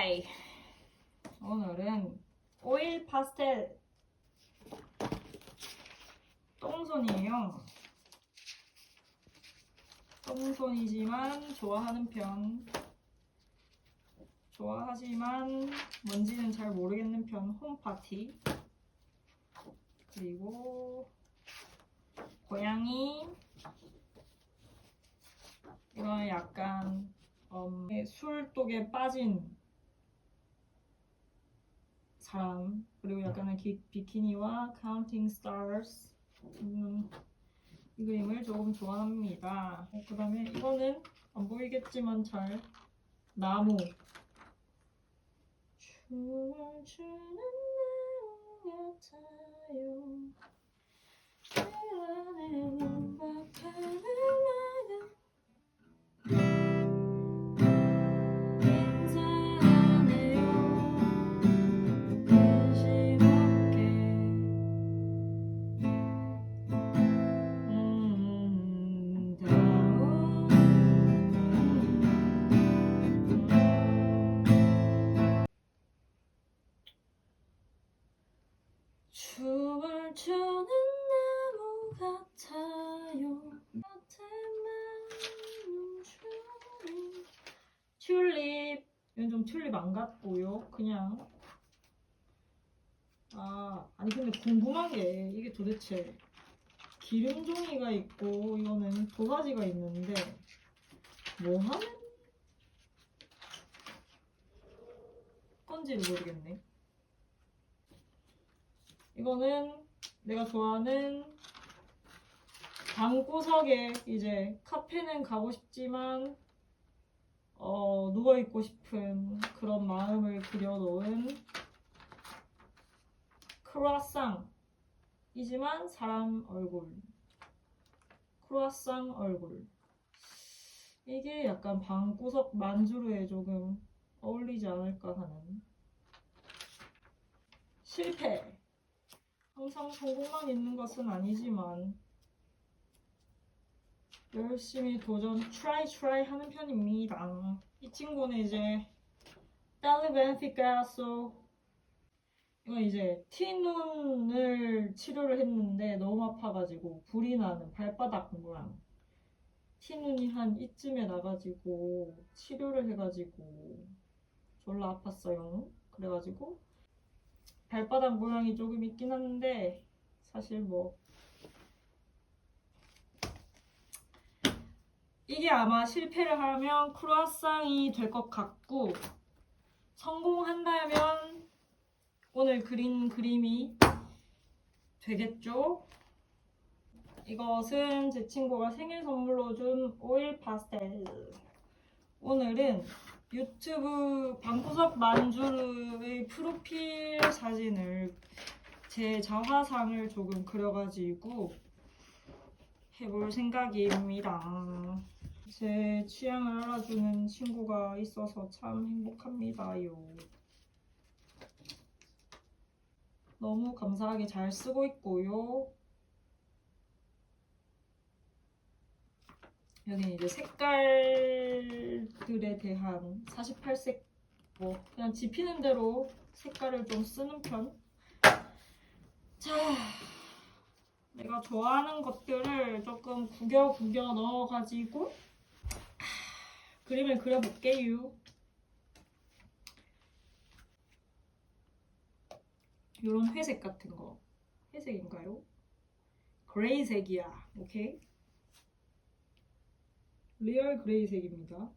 하이 오늘은 오일 파스텔 똥손이에요. 똥손이지만 좋아하는 편 좋아하지만 뭔지는 잘 모르겠는 편 홈파티. 그리고 고양이. 이건 약간 음, 술독에 빠진 사람 그리고 약간의 기- 비키니와 카운팅 스타즈 음, 이 그림을 조금 좋아합니다. 그 다음에 이거는 안 보이겠지만 잘 나무 춤을 추는 나무 같아요 내 안에 음악하는 나는 안 같고요. 그냥. 아 아니 근데 궁금한 게 이게 도대체 기름 종이가 있고 이거는 도사지가 있는데 뭐 하는 건지를 모르겠네. 이거는 내가 좋아하는 방구석에 이제 카페는 가고 싶지만 어, 누워있고 싶은 그런 마음을 그려놓은 크루아상이지만 사람 얼굴. 크루아상 얼굴. 이게 약간 방구석 만주르에 조금 어울리지 않을까 하는 실패. 항상 성공만 있는 것은 아니지만 열심히 도전 트라이 트라이 하는 편입니다. 이 친구는 이제 딸리벤 피카소 이건 이제 티눈을 치료를 했는데 너무 아파가지고 불이 나는 발바닥 모양 티눈이 한 이쯤에 나가지고 치료를 해가지고 졸라 아팠어요. 그래가지고 발바닥 모양이 조금 있긴 한데 사실 뭐 이게 아마 실패를 하면 크루아상이 될 것 같고 성공한다면 오늘 그린 그림이 되겠죠? 이것은 제 친구가 생일 선물로 준 오일 파스텔. 오늘은 유튜브 방구석 만주르의 프로필 사진을 제 자화상을 조금 그려가지고 해볼 생각입니다. 제 취향을 알아주는 친구가 있어서 참 행복합니다요. 너무 감사하게 잘 쓰고 있고요. 여기 이제 색깔들에 대한 48색 뭐 그냥 지피는 대로 색깔을 좀 쓰는 편. 자, 내가 좋아하는 것들을 조금 구겨 구겨 넣어가지고 그림을 그려볼게요. 이런 회색 같은 거. 회색인가요? 그레이색이야. 오케이? 리얼 그레이색입니다.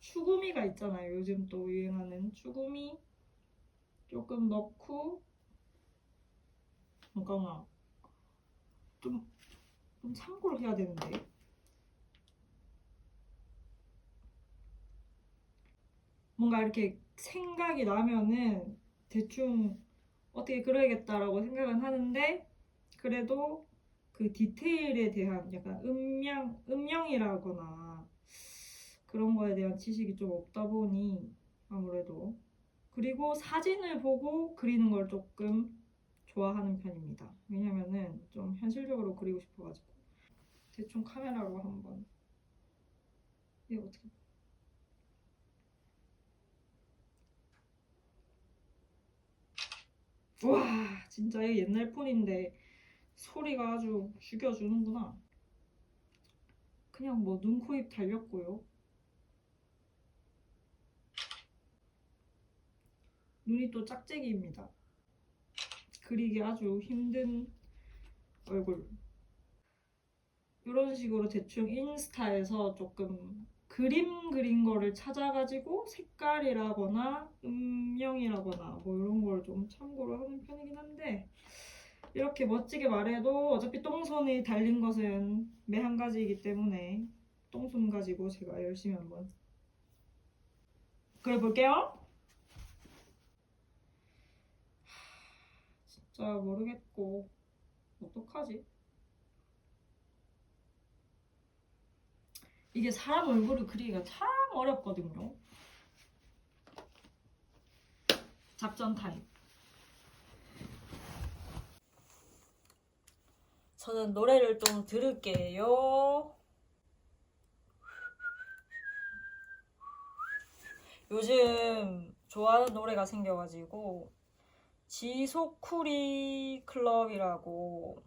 추구미가 있잖아요. 요즘 또 유행하는 추구미 조금 넣고 잠깐만 좀, 좀 참고를 해야 되는데 뭔가 이렇게 생각이 나면은 대충 어떻게 그려야겠다라고 생각은 하는데 그래도 그 디테일에 대한 약간 음영, 음영이라거나 그런 거에 대한 지식이 좀 없다 보니 아무래도. 그리고 사진을 보고 그리는 걸 조금 좋아하는 편입니다. 왜냐면은 좀 현실적으로 그리고 싶어가지고. 대충 카메라로 한번. 이거 어떻게 와 진짜 이거 옛날 폰인데 소리가 아주 죽여주는구나. 그냥 뭐 눈, 코, 입 달렸고요. 눈이 또 짝짝이입니다. 그리기 아주 힘든 얼굴. 이런 식으로 대충 인스타에서 조금 그림 그린 거를 찾아가지고 색깔이라거나 음영이라거나 뭐 이런 걸 좀 참고를 하는 편이긴 한데 이렇게 멋지게 말해도 어차피 똥손이 달린 것은 매 한 가지이기 때문에 똥손 가지고 제가 열심히 한번 그래 볼게요. 진짜 모르겠고 어떡하지? 이게 사람 얼굴을 그리기가 참 어렵거든요. 작전 타임. 저는 노래를 좀 들을게요. 요즘 좋아하는 노래가 생겨가지고 지소쿠리 클럽이라고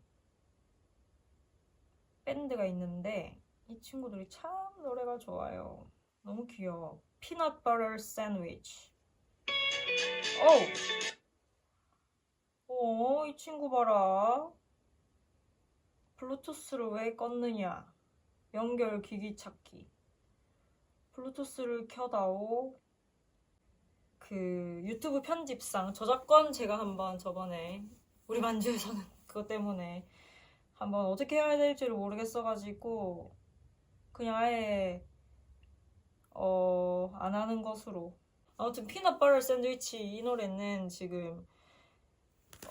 밴드가 있는데 이 친구들이 참 노래가 좋아요. 너무 귀여워. 피넛 버터 샌드위치. 오! 어, 이 친구 봐라. 블루투스를 왜 껐느냐? 연결 기기 찾기. 블루투스를 켜다오. 그 유튜브 편집상 저작권 제가 한번 저번에 우리 만주에서는 그것 때문에 한번 어떻게 해야 될지를 모르겠어가지고 그냥 아예 어, 안 하는 것으로. 아무튼 피넛 버터 샌드위치 이 노래는 지금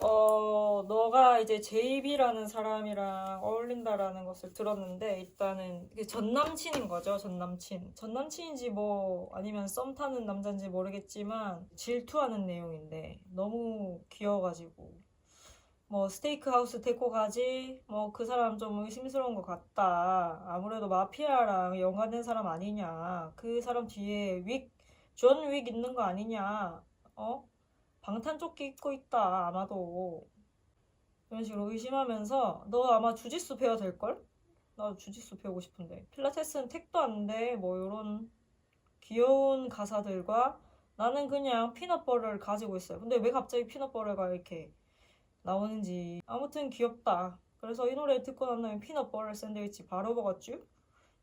어, 너가 이제 제이비라는 사람이랑 어울린다라는 것을 들었는데 일단은 전 남친인 거죠, 전 남친. 전 남친인지 뭐 아니면 썸 타는 남자인지 모르겠지만 질투하는 내용인데 너무 귀여워 가지고 뭐 스테이크 하우스 데리고 가지. 뭐 그 사람 좀 의심스러운 것 같다. 아무래도 마피아랑 연관된 사람 아니냐. 그 사람 뒤에 윅존윅 있는 거 아니냐. 어? 방탄조끼 입고 있다 아마도. 이런 식으로 의심하면서 너 아마 주짓수 배워 될걸? 나 주짓수 배우고 싶은데. 필라테스는 택도 안돼뭐 이런 귀여운 가사들과 나는 그냥 피넛버터를 가지고 있어요. 근데 왜 갑자기 피넛버터가 이렇게 나오는지 아무튼 귀엽다. 그래서 이 노래 듣고 난 다음에 피넛 버터 샌드위치 바로 먹었죠.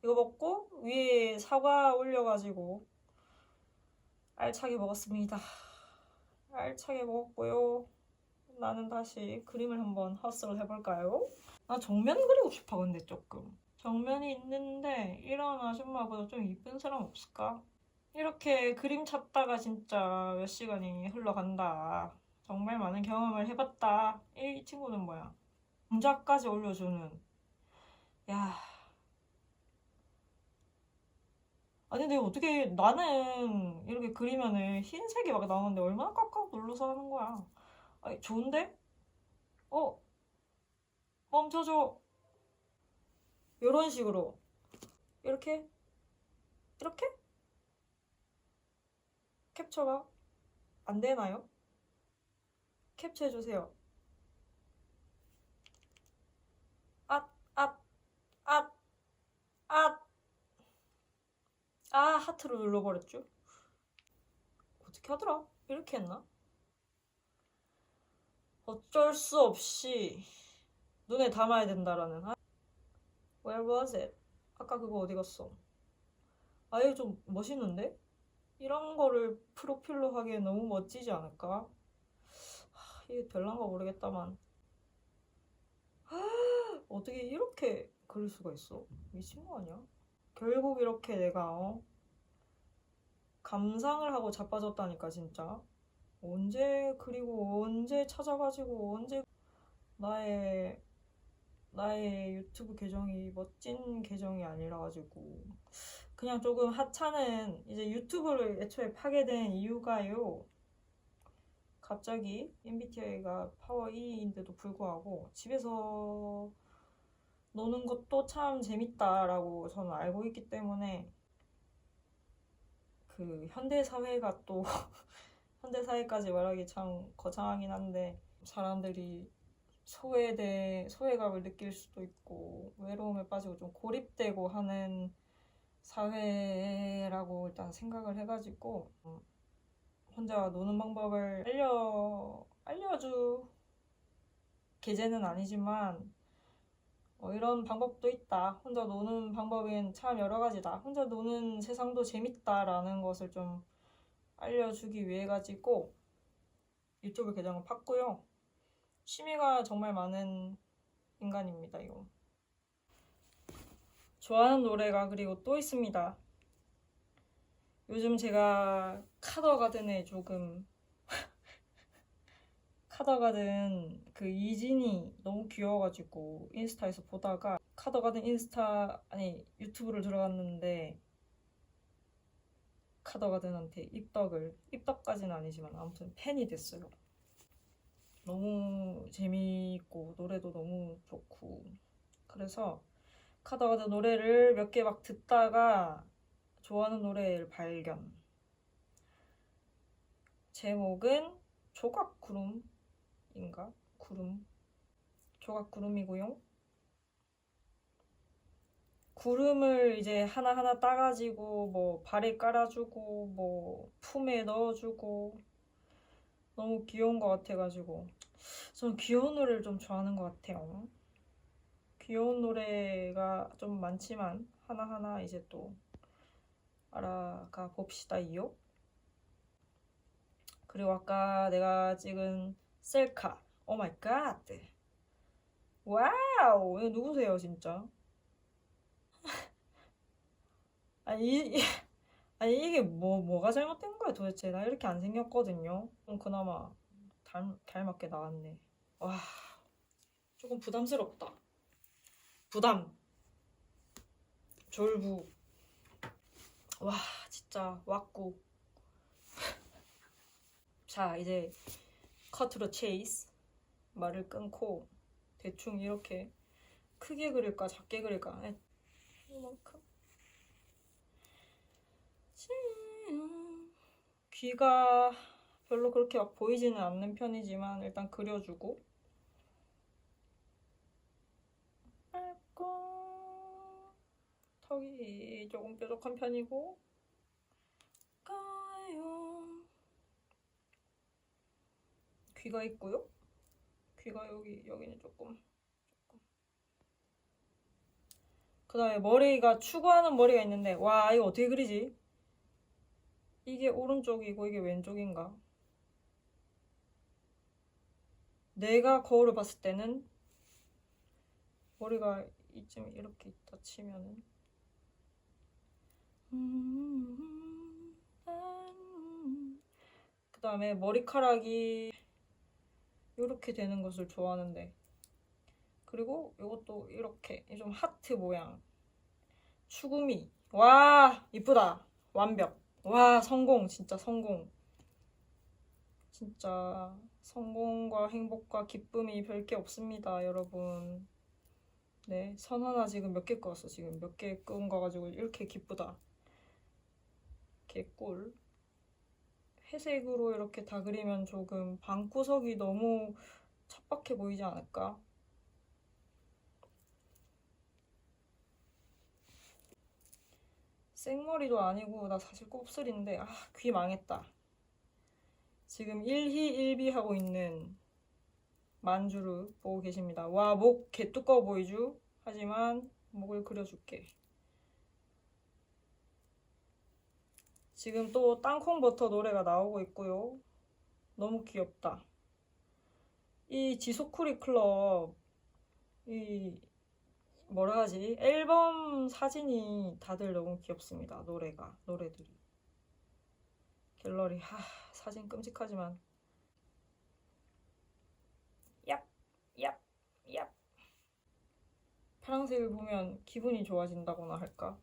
이거 먹고 위에 사과 올려가지고 알차게 먹었습니다. 알차게 먹었고요. 나는 다시 그림을 한번 헛스를 해볼까요? 나 정면 그리고 싶어 근데 조금 정면이 있는데 이런 아줌마보다 좀 이쁜 사람 없을까? 이렇게 그림 찾다가 진짜 몇 시간이 흘러간다. 정말 많은 경험을 해봤다. 이 친구는 뭐야? 동작까지 올려주는. 야. 아니 근데 어떻게 나는 이렇게 그리면은 흰색이 막 나오는데 얼마나 꽉꽉 눌러서 하는 거야? 아니 좋은데? 어? 멈춰줘. 이런 식으로 이렇게 이렇게 캡처가 안 되나요? 캡처해주세요. 앗, 앗, 앗, 앗. 아, 하트로 눌러버렸죠? 어떻게 하더라? 이렇게 했나? 어쩔 수 없이 눈에 담아야 된다라는 하... Where was it? 아까 그거 어디 갔어? 아예 좀 멋있는데? 이런 거를 프로필로 하기에 너무 멋지지 않을까? 이게 별난가 모르겠다만 어떻게 이렇게 그릴 수가 있어? 미친 거 아니야? 결국 이렇게 내가 어? 감상을 하고 자빠졌다니까 진짜 언제 그리고 언제 찾아가지고 언제 나의 나의 유튜브 계정이 멋진 계정이 아니라 가지고 그냥 조금 하찮은 이제 유튜브를 애초에 파게 된 이유가요 갑자기 MBTI가 파워 2인데도 불구하고 집에서 노는 것도 참 재밌다라고 저는 알고 있기 때문에 그 현대 사회가 또 현대 사회까지 말하기 참 거창하긴 한데 사람들이 소외돼 소외감을 느낄 수도 있고 외로움에 빠지고 좀 고립되고 하는 사회라고 일단 생각을 해가지고 음, 혼자 노는 방법을 알려 알려주 계제는 아니지만 어, 이런 방법도 있다. 혼자 노는 방법은 참 여러 가지다. 혼자 노는 세상도 재밌다라는 것을 좀 알려주기 위해 가지고 유튜브 계정을 팠고요. 취미가 정말 많은 인간입니다, 이거. 좋아하는 노래가 그리고 또 있습니다. 요즘 제가 카더가든에 조금 카더가든 그 이진이 너무 귀여워가지고 인스타에서 보다가 카더가든 인스타 아니 유튜브를 들어갔는데 카더가든한테 입덕을 입덕까지는 아니지만 아무튼 팬이 됐어요. 너무 재미있고 노래도 너무 좋고 그래서 카더가든 노래를 몇 개 막 듣다가 좋아하는 노래를 발견. 제목은 조각 구름인가? 구름. 조각 구름이고요. 구름을 이제 하나하나 따가지고 뭐 발에 깔아주고 뭐 품에 넣어주고 너무 귀여운 것 같아가지고 저는 귀여운 노래를 좀 좋아하는 것 같아요. 귀여운 노래가 좀 많지만 하나하나 이제 또 알아가 봅시다요. 그리고 아까 내가 찍은 셀카. 오 마이 갓. 와우. 이거 누구세요, 진짜? 아니, 이, 이- 아니 이게 뭐 뭐가 잘못된 거야 도대체? 나 이렇게 안 생겼거든요. 좀 그나마 닮, 닮았게 나왔네. 와, 조금 부담스럽다. 부담. 졸부. 와, 진짜 왔고. 자, 이제 커트로 체이스. 말을 끊고 대충 이렇게 크게 그릴까 작게 그릴까 에, 이만큼. 귀가 별로 그렇게 막 보이지는 않는 편이지만 일단 그려주고 턱이 조금 뾰족한 편이고 가요 귀가 있고요 귀가 여기 여기는 조금 조금 그 다음에 머리가 추구하는 머리가 있는데 와 이거 어떻게 그리지? 이게 오른쪽이고 이게 왼쪽인가? 내가 거울을 봤을 때는 머리가 이쯤 이렇게 있다 치면은 그 다음에 머리카락이 이렇게 되는 것을 좋아하는데. 그리고 이것도 이렇게 좀 하트 모양. 추구미. 와 이쁘다. 완벽. 와 성공. 진짜 성공. 진짜 성공과 행복과 기쁨이 별게 없습니다 여러분. 네 선 하나 지금 몇 개 끄었어? 지금 몇 개 끄은 거 가지고 이렇게 기쁘다 개꿀 회색으로 이렇게 다 그리면 조금 방구석이 너무 척박해 보이지 않을까? 생머리도 아니고 나 사실 곱슬인데 아 귀 망했다. 지금 1희 1비 하고 있는 만주를 보고 계십니다. 와 목개 두꺼워 보이죠? 하지만 목을 그려줄게. 지금 또 땅콩 버터 노래가 나오고 있고요. 너무 귀엽다. 이 지소쿠리 클럽 이 뭐라 하지? 앨범 사진이 다들 너무 귀엽습니다. 노래가 노래들이 갤러리 하 사진 끔찍하지만 얍얍얍 파란색을 보면 기분이 좋아진다거나 할까?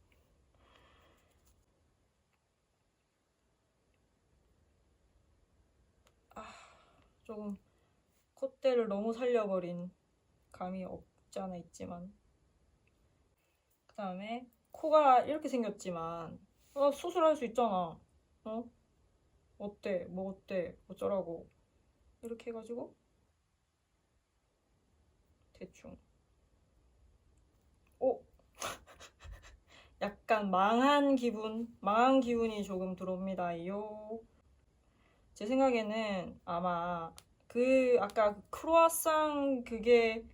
아 조금 콧대를 너무 살려버린 감이 없지 않아 있지만 그 다음에 코가 이렇게 생겼지만 어, 수술할 수 있잖아 어? 어때? 뭐 어때? 어쩌라고 이렇게 해가지고 대충. 오! 약간 망한 기분, 망한 기분이 조금 들어옵니다요. 제 생각에는 아마 그 아까 그 크로아상 그게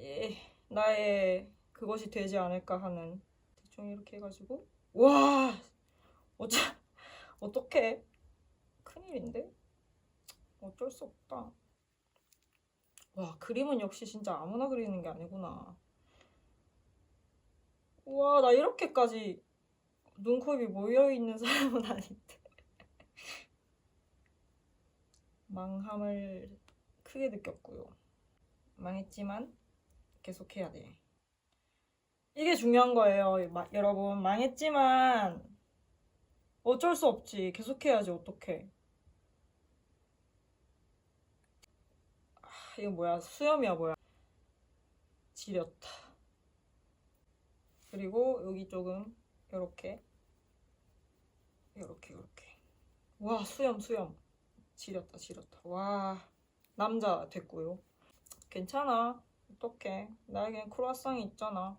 예, 나의 그것이 되지 않을까 하는 대충 이렇게 해가지고 와 어쩌 어떡해? 큰일인데? 어쩔 수 없다. 와 그림은 역시 진짜 아무나 그리는 게 아니구나. 우와 나 이렇게까지 눈코입이 모여있는 사람은 아닌데 망함을 크게 느꼈고요. 망했지만 계속해야 돼. 이게 중요한 거예요 마- 여러분. 망했지만 어쩔 수 없지. 계속해야지 어떡해. 아, 이거 뭐야? 수염이야 뭐야? 지렸다. 그리고 여기 조금 요렇게 요렇게 요렇게. 와 수염 수염 지렸다 지렸다. 와 남자 됐고요. 괜찮아. 어떡해. 나에겐 크로아상이 있잖아.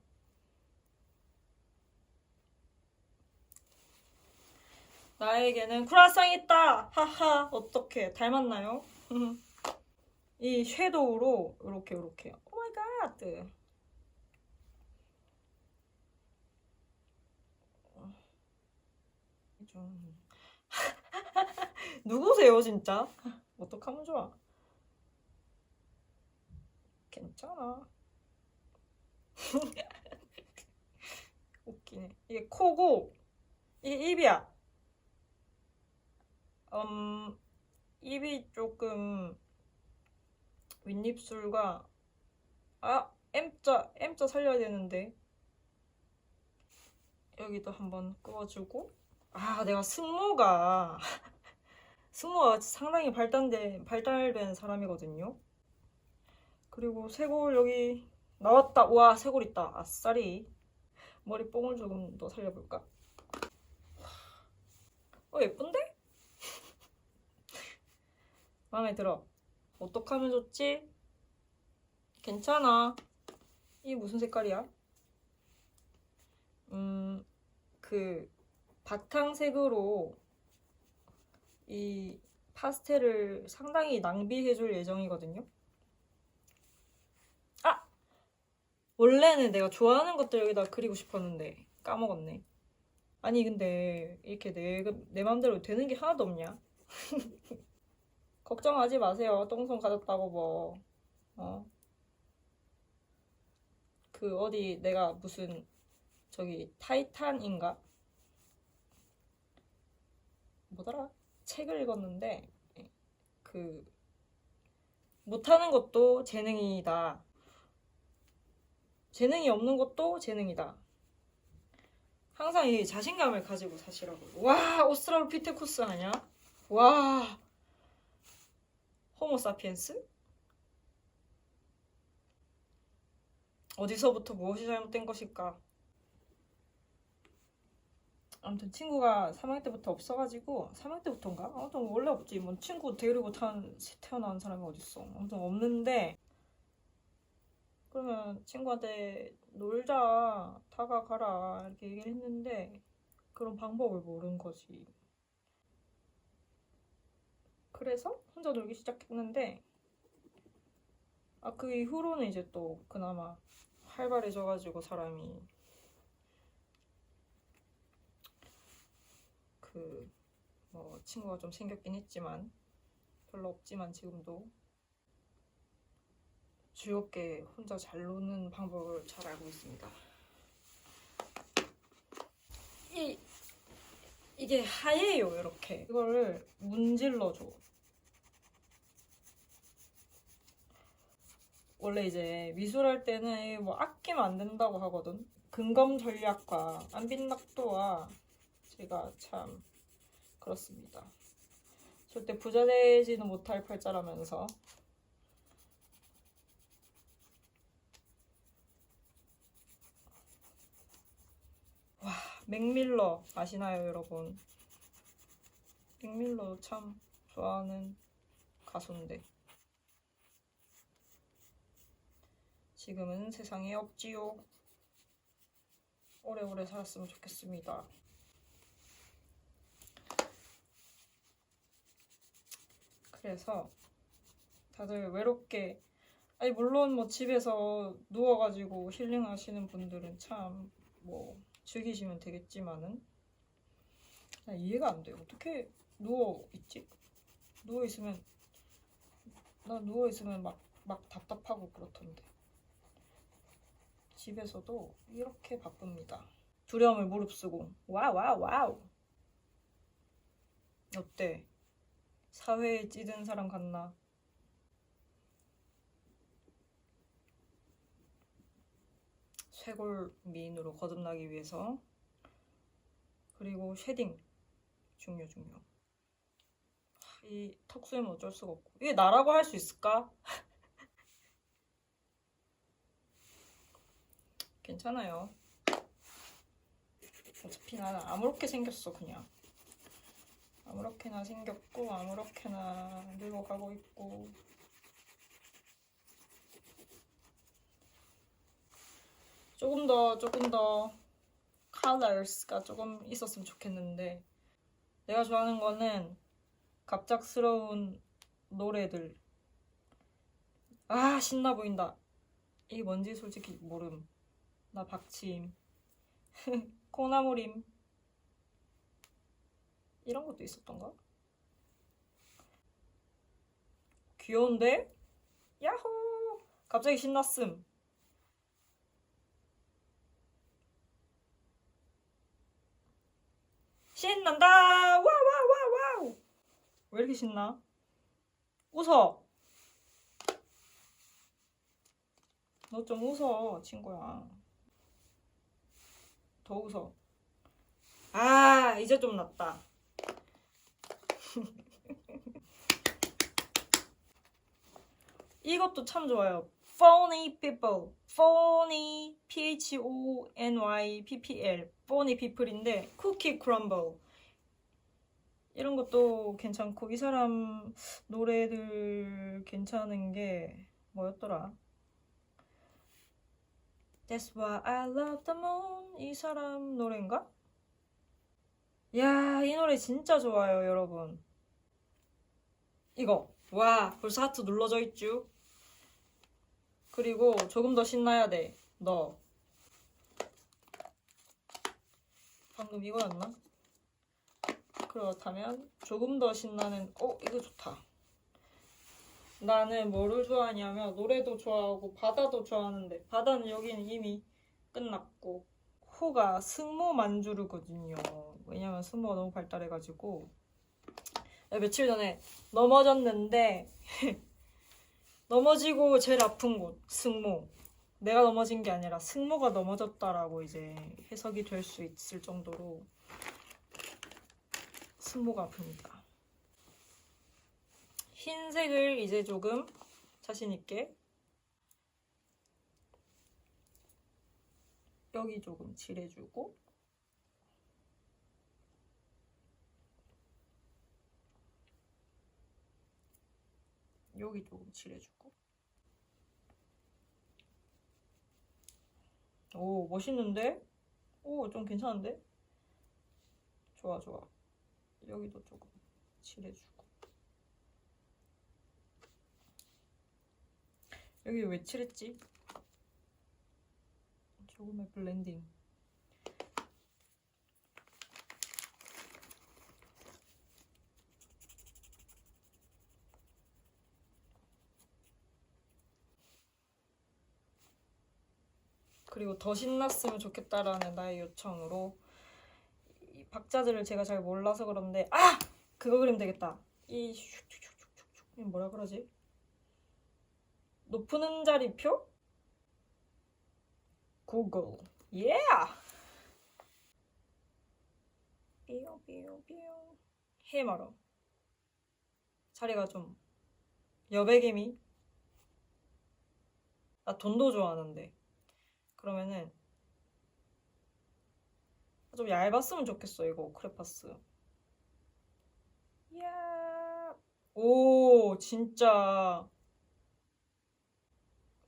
나에게는 크로아상이 있다. 하하 어떡해. 닮았나요? 이 섀도우로 이렇게 이렇게. 오마이갓 좀 누구세요 진짜? 어떡하면 좋아? 괜찮아. 웃기네. 이게 코고 이게 입이야. 음 입이 조금 윗입술과 아 M자 M자 살려야 되는데 여기도 한번 끄어주고 아 내가 승모가 승모가 상당히 발달된 발달된 사람이거든요. 그리고 쇄골 여기 나왔다. 와 쇄골 있다. 아싸리. 머리 뽕을 조금 더 살려볼까? 어 예쁜데? 마음에 들어. 어떡하면 좋지? 괜찮아. 이 무슨 색깔이야? 음, 그 바탕색으로 이 파스텔을 상당히 낭비해줄 예정이거든요. 아! 원래는 내가 좋아하는 것들 여기다 그리고 싶었는데 까먹었네. 아니 근데 이렇게 내, 내 맘대로 되는 게 하나도 없냐? 걱정하지 마세요. 똥손 가졌다고 뭐. 어. 그 어디 내가 무슨 저기 타이탄인가? 뭐더라? 책을 읽었는데 그 못하는 것도 재능이다. 재능이 없는 것도 재능이다. 항상 이 자신감을 가지고 사시라고. 와, 오스트랄로피테쿠스 아니야? 와, 호모사피엔스? 어디서부터 무엇이 잘못된 것일까? 아무튼 친구가 3학년 때부터 없어가지고 3학년 때부터인가? 아무튼 원래 없지. 뭐 친구 데리고 탄 태어난 사람이 어딨어. 아무튼 없는데 그러면 친구한테 놀자, 다가가라 이렇게 얘기를 했는데 그런 방법을 모르는 거지. 그래서 혼자 놀기 시작했는데 아 그 이후로는 이제 또 그나마 활발해져가지고 사람이 그 뭐 친구가 좀 생겼긴 했지만 별로 없지만 지금도 즐겁게 혼자 잘 노는 방법을 잘 알고 있습니다. 이 이게 하얘요 이렇게 이거를 문질러줘. 원래 이제 미술할 때는 뭐 아끼면 안 된다고 하거든. 근검 전략과 안빈 낙도와 제가 참 그렇습니다. 절대 부자 되지는 못할 팔자라면서 와 맥밀러 아시나요 여러분? 맥밀러 참 좋아하는 가수인데 지금은 세상에 없지요. 오래오래 살았으면 좋겠습니다. 그래서 다들 외롭게 아니 물론 뭐 집에서 누워가지고 힐링하시는 분들은 참 뭐 즐기시면 되겠지만은 나 이해가 안 돼. 어떻게 누워 있지? 누워 있으면 나 누워 있으면 막 막 답답하고 그렇던데. 집에서도 이렇게 바쁩니다. 두려움을 무릅쓰고 와우 와우. 어때? 사회에 찌든 사람 같나? 쇄골 미인으로 거듭나기 위해서. 그리고 쉐딩. 중요 중요. 이 턱수염은 어쩔 수가 없고. 이게 나라고 할 수 있을까? 괜찮아요. 어차피 나는 아무렇게 생겼어 그냥 아무렇게나 생겼고 아무렇게나 늙어가고 있고. 조금 더 조금 더 colors가 조금 있었으면 좋겠는데 내가 좋아하는 거는 갑작스러운 노래들. 아 신나 보인다. 이게 뭔지 솔직히 모름. 나 박치임. 콩나물임 이런 것도 있었던가? 귀여운데? 야호! 갑자기 신났음. 신난다! 와와와와우! 왜 이렇게 신나? 웃어! 너 좀 웃어, 친구야. 더 웃어. 아, 이제 좀 낫다. 이것도 참 좋아요. Phony people. Phony, P-H-O-N-Y-P-P-L. Phony people인데, cookie crumble. 이런 것도 괜찮고, 이 사람 노래들 괜찮은 게 뭐였더라? That's why I love the moon. 이 사람 노래인가? 야, 이 노래 진짜 좋아요, 여러분. 이거. 와, 벌써 하트 눌러져 있죠? 그리고 조금 더 신나야 돼. 너. 방금 이거였나? 그렇다면 조금 더 신나는 어, 이거 좋다. 나는 뭐를 좋아하냐면 노래도 좋아하고 바다도 좋아하는데 바다는 여기는 이미 끝났고 호가 승모 만주르거든요. 왜냐면 승모가 너무 발달해가지고 며칠 전에 넘어졌는데 넘어지고 제일 아픈 곳 승모. 내가 넘어진 게 아니라 승모가 넘어졌다라고 이제 해석이 될 수 있을 정도로 승모가 아픕니다. 흰색을 이제 조금 자신 있게 여기 조금 칠해주고 여기 조금 칠해주고 오 멋있는데? 오 좀 괜찮은데? 좋아 좋아 여기도 조금 칠해주고 여기 왜 칠했지? 조금의 블렌딩 그리고 더 신났으면 좋겠다라는 나의 요청으로 이 박자들을 제가 잘 몰라서 그런데 아! 그거 그리면 되겠다. 이 슉슉슉슉슉. 이 뭐라 그러지? 높은 음자리표? 구글. 예 삐용삐용삐용. 해마로 자리가 좀 여백개미 나 돈도 좋아하는데 그러면은 좀 얇았으면 좋겠어 이거 크레파스 이야 오 진짜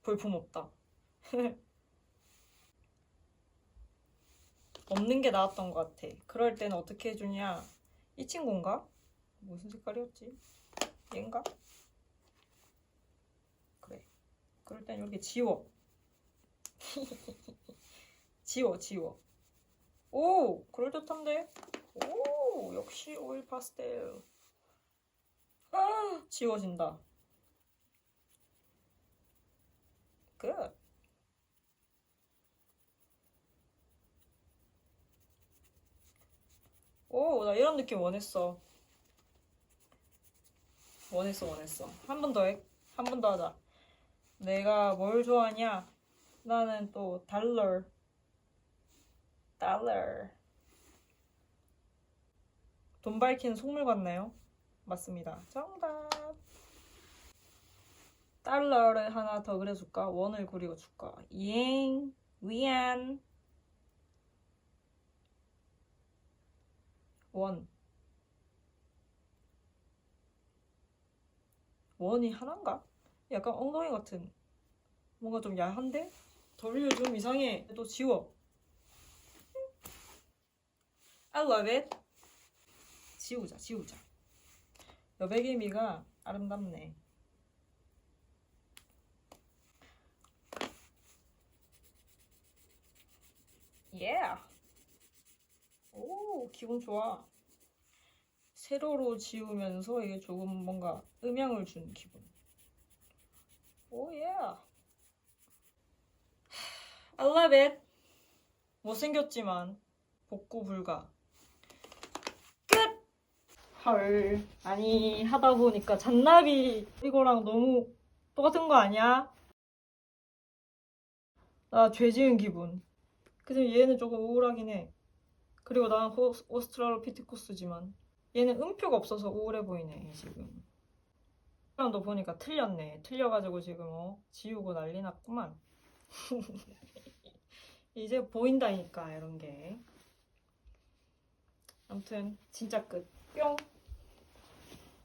볼품 없다 없는 게 나았던 것 같아. 그럴 때는 어떻게 해주냐? 이 친구인가? 무슨 색깔이었지? 얘인가? 그래. 그럴 땐 이렇게 지워. 지워, 지워. 오, 그럴듯한데? 오, 역시 오일 파스텔. 아, 지워진다. 끝. 오, 나 이런 느낌 원했어. 원했어, 원했어. 한 번 더 해. 한 번 더 하자. 내가 뭘 좋아하냐? 나는 또 달러. 달러. 돈 밝히는 속물 같나요? 맞습니다. 정답. 달러를 하나 더 그려줄까? 원을 그리고 줄까? 이행, 위안, 원. 원이 하나인가? 약간 엉덩이 같은. 뭔가 좀 야한데? W 좀 이상해. 또 지워. I love it. 지우자, 지우자. 여백의미가 아름답네. Yeah. 오, 기분 좋아. 세로로 지우면서 이게 조금 뭔가 음향을 준 기분. 오, 예. I love it. 못생겼지만 복구 불가. 끝! 헐. 아니, 하다 보니까 잔나비 이거랑 너무 똑같은 거 아니야? 나 죄 지은 기분. 그래서 얘는 조금 우울하긴 해. 그리고 나는 호, 오스트랄로피테쿠스지만 얘는 음표가 없어서 우울해 보이네 지금. 사람도 보니까 틀렸네. 틀려가지고 지금 어 지우고 난리 났구만. 이제 보인다니까 이런 게. 아무튼 진짜 끝. 뿅.